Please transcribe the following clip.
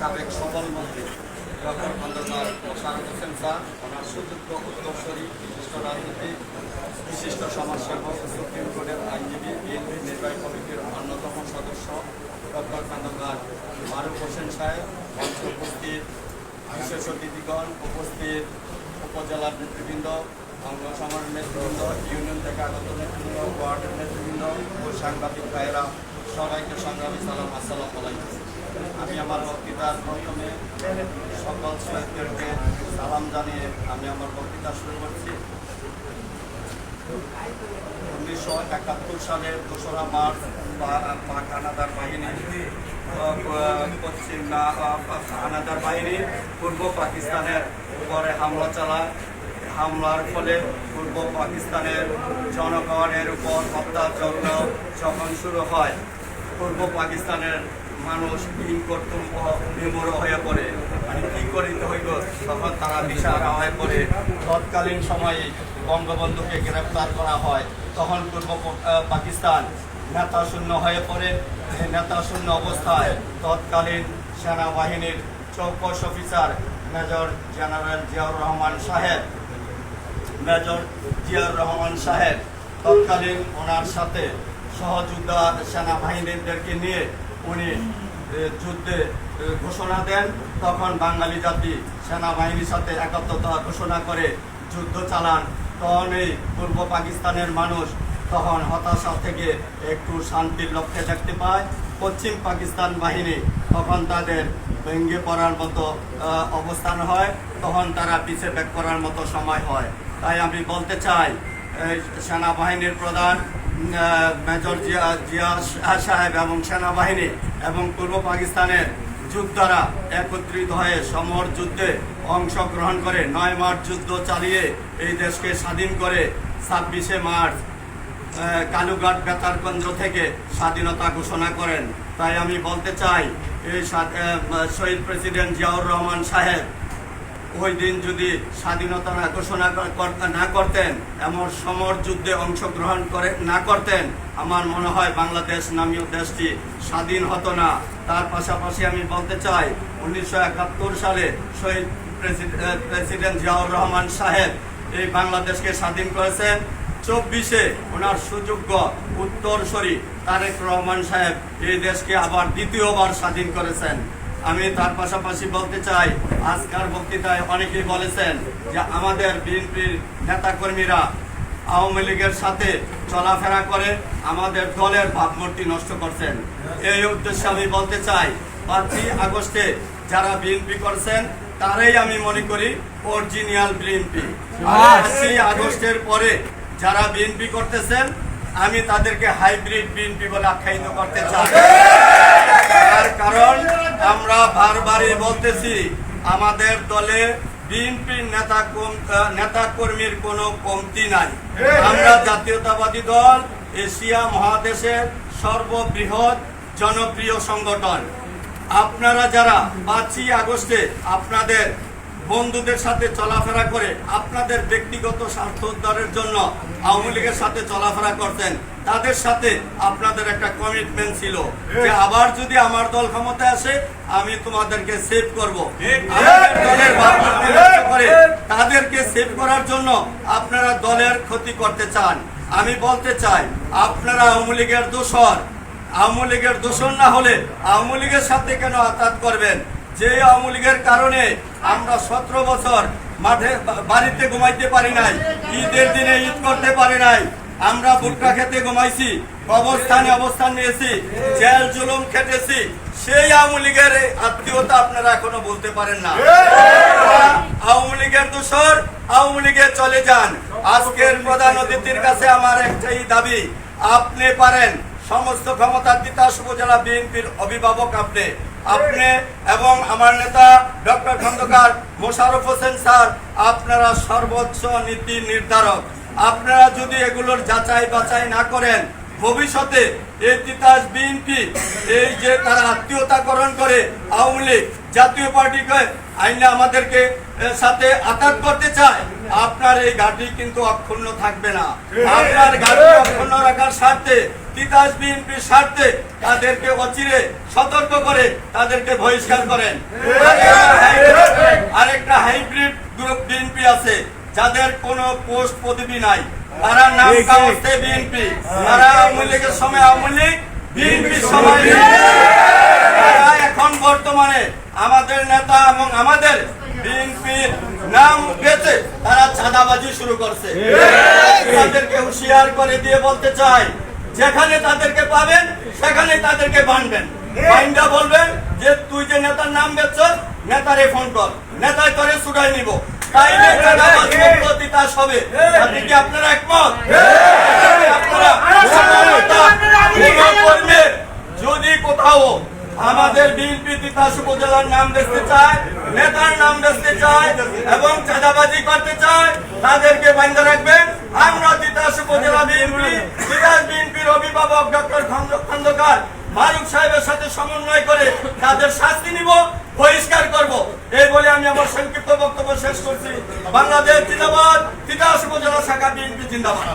সাবেক সবল মন্ত্রী ডক্টর খন্দকার মোশারফ হোসেন স্যার, ওনার সুযোগ্য উত্তরসরী বিশিষ্ট রাজনীতিক বিশিষ্ট সমাজসেবক, সুপ্রিম কোর্টের আইনজীবী, বিএনপি নির্বাহী কমিটির অন্যতম সদস্য ডক্টর খন্দকার মারুফ হোসেন সাহেব, মঞ্চে উপস্থিত, বিশেষ অতিথিগণ উপস্থিত উপজেলার নেতৃবৃন্দ, অঙ্গ সমাজের নেতৃবৃন্দ, ইউনিয়ন থেকে আগত নেতৃবৃন্দ, ওয়ার্ডের নেতৃবৃন্দ ও সাংবাদিক ভাইয়েরা সবাইকে সংগ্রামী সালাম, আসসালাম আলাইকুম। আমি আমার বক্তৃতার প্রথমে সকল শহীদদেরকে সালাম জানিয়ে আমি আমার বক্তৃতা শুরু করছি। উনিশশো একাত্তর সালের দোসরা মার্চ হানাদার বাহিনী পশ্চিম হানাদার বাহিনী পূর্ব পাকিস্তানের উপরে হামলা চালায়। হামলার ফলে পূর্ব পাকিস্তানের জনগণের উপর হত্যা অত্যাচার যখন শুরু হয় পূর্ব পাকিস্তানের মানুষ ভিন কর্তব্য হয়ে পড়ে। মানে কি করিতে হইব? তখন তারা বিশাল হয়ে পড়ে তৎকালীন সময়ে বঙ্গবন্ধুকে গ্রেপ্তার করা হয়। তখন পূর্ব পাকিস্তান নেতা শূন্য হয়ে পড়ে। নেতা শূন্য অবস্থায় তৎকালীন সেনাবাহিনীর চৌকস officer major general Ziaur Rahman সাহেব, মেজর জিয়াউর রহমান সাহেব তৎকালীন ওনার সাথে সহযোদ্ধা সেনাবাহিনীদেরকে নিয়ে উনি যুদ্ধে ঘোষণা দেন। তখন বাঙালি জাতি সেনাবাহিনীর সাথে একাত্মতা ঘোষণা করে যুদ্ধ চালান। তখন এই পূর্ব পাকিস্তানের মানুষ তখন হতাশা থেকে একটু শান্তির লক্ষ্যে দেখতে পায়। পশ্চিম পাকিস্তান বাহিনী তখন তাদের ভেঙ্গে পড়ার মতো অবস্থান হয়। তখন তারা পিছিয়ে ব্যাক করার মতো সময় হয়। তাই আমি বলতে চাই সেনাবাহিনীর প্রধান মেজর জিয়া জিয়া সাহেব এবং সেনাবাহিনী এবং পূর্ব পাকিস্তানের যোদ্ধারা একত্রিত হয়ে সমর যুদ্ধে অংশগ্রহণ করে নয় মার্চ যুদ্ধ চালিয়ে এই দেশকে স্বাধীন করে ছাব্বিশে মার্চ কালুঘাট বেতার কেন্দ্র থেকে স্বাধীনতা ঘোষণা করেন। তাই আমি বলতে চাই, এই শহীদ প্রেসিডেন্ট জিয়াউর রহমান সাহেব ওই দিন যদি স্বাধীনতা না ঘোষণা না করতেন, এমন সমর যুদ্ধে অংশগ্রহণ করে, না করতেন, আমার মনে হয় বাংলাদেশ নামীয় দেশটি স্বাধীন হতো না। তার পাশাপাশি আমি বলতে চাই, উনিশশো একাত্তর সালে শহীদ প্রেসিডেন্ট জিয়াউর রহমান সাহেব এই বাংলাদেশকে স্বাধীন করেছেন। চব্বিশে ওনার সুযোগ্য উত্তরসরী তারেক রহমান সাহেব এই দেশকে আবার দ্বিতীয়বার স্বাধীন করেছেন। আমি তার পাশাপাশি বলতে চাই আজকার বক্তৃতায় অনেকেই বলেছেন যে আমাদের বিএনপির নেতাকর্মীরা আওয়ামী লীগের সাথে চলাফেরা করে আমাদের দলের ভাবমূর্তি নষ্ট করছেন। এই উদ্দেশ্যে আমি বলতে চাই পাঁচই আগস্টে যারা বিএনপি করছেন তারাই আমি মনে করি অরিজিনিয়াল বিএনপি। পাঁচই আগস্টের পরে যারা বিএনপি করতেছেন আমি তাদেরকে হাইব্রিড বিএনপি বলে আখ্যায়িত করতে চাই। তার কারণ আমরা বারবারই বলতেছি আমাদের দলে বিএনপির নেতা কম- নেতা কর্মীর কোনো কমতি নাই। আমরা জাতীয়তাবাদী দল এশিয়া মহাদেশের সর্ববৃহৎ জনপ্রিয় সংগঠন। আপনারা যারা পাঁচই আগস্টে আপনাদের বন্ধুদের সাথে চলাফেরা করে আপনাদের ব্যক্তিগত স্বার্থ উদ্ধারের জন্য আওয়ামী লীগের সাথে চলাফেরা করতেন। তাদের সাথে আপনাদের একটা কমিটমেন্ট ছিল যে আবার যদি আমার দল ক্ষমতায় আসে আমি তোমাদেরকে সেভ করব। দলের করে তাদেরকে সেভ করার জন্য আপনারা দলের ক্ষতি করতে চান। আমি বলতে চাই আপনারা আওয়ামী লীগের দোষর। আওয়ামী লীগের দোষণ না হলে আওয়ামী লীগের সাথে কেন আঘাত করবেন? যে আওয়ামী লীগের কারণে আমরা সতেরো বছর মাঠে বাড়িতে ঘুমাইতে পারি নাই, ঈদের দিনে ঈদ করতে পারি নাই। আমরা ভুট্টা খেতে ঘুমাইছি অবস্থানে অবস্থান নিয়েছি, জেল জুলুম খেটেছি। সেই আওয়ামী লীগের আত্মীয়তা আপনারা এখনও বলতে পারেন না। আওয়ামী লীগের দোষর, আওয়ামী লীগে চলে যান। আজকের প্রধান অতিথির কাছে আমার একটাই দাবি, আপনি পারেন। সমস্ত ক্ষমতার তিতাস উপজেলা বিএনপির অভিভাবক আপনি। আপনি এবং আমার নেতা ডক্টর খন্দকার মোশারফ হোসেন স্যার, আপনারা সর্বোচ্চ নীতি নির্ধারক। আপনারা যদি এগুলোর যাচাই বাছাই না করেন, ভবিষ্যতে এই তিতাস বিএনপি, এই যে তারা আত্মীয়তাকরণ করে আওয়ামী লীগ জাতীয় পার্টিকে, আইনে আমাদেরকে সাথে আঘাত করতে চায়, আপনার এই ঘাঁটি কিন্তু অক্ষুণ্ণ থাকবে না। আপনার ঘাঁটি অক্ষুণ্ণ রাখার স্বার্থে তিতাস বিএনপির স্বার্থে তাদেরকে অচিরে সতর্ক করে তাদেরকে বহিষ্কার করেন। আরেকটা হাইব্রিড গ্রুপ বিএনপি আছে যাদের কোনো পোস্ট পদবি নাই। তারা নাম কাগজে বিএনপি। তারা আওয়ামী লীগের সময় আওয়ামী লীগ বিএনপির সময় তারা এখন বর্তমানে আমাদের নেতা এবং আমাদের বিএনপির নাম বেঁচে তারা চাঁদাবাজি শুরু করছে। তাদেরকে হুঁশিয়ার করে দিয়ে বলতে চাই যেখানে তাদেরকে পাবেন সেখানে তাদেরকে বানবেন। বাইন্দা বলবেন যে তুই যে নেতার নাম বেচছ নেতারে ফোন কর। নেতায় তোরে ছুটাই নিব। তাইলে তিতাস হবে। তাতে কি আপনারা একমত? আপনারা যদি কোথাও আমাদের বিএনপি তিতাস উপজেলার নাম দেখতে চায় নেতার নাম দেখতে চায় এবং চাঁদাবাজি করতে চায় তাদেরকে বান্ধা রাখবেন। আমরা তিতাস উপজেলা বিএনপি তিতাস বিএনপির অভিভাবক ডক্টর খন্দকার মারুক সাহেবের সাথে সমন্বয় করে তাদের শাস্তি নিব, বহিষ্কার করব। এই বলে আমি আমার সংক্ষিপ্ত বক্তব্য শেষ করছি। বাংলাদেশ জিন্দাবাদ তিতাস উপজেলা শাখা বিএনপি জিন্দাবাদ।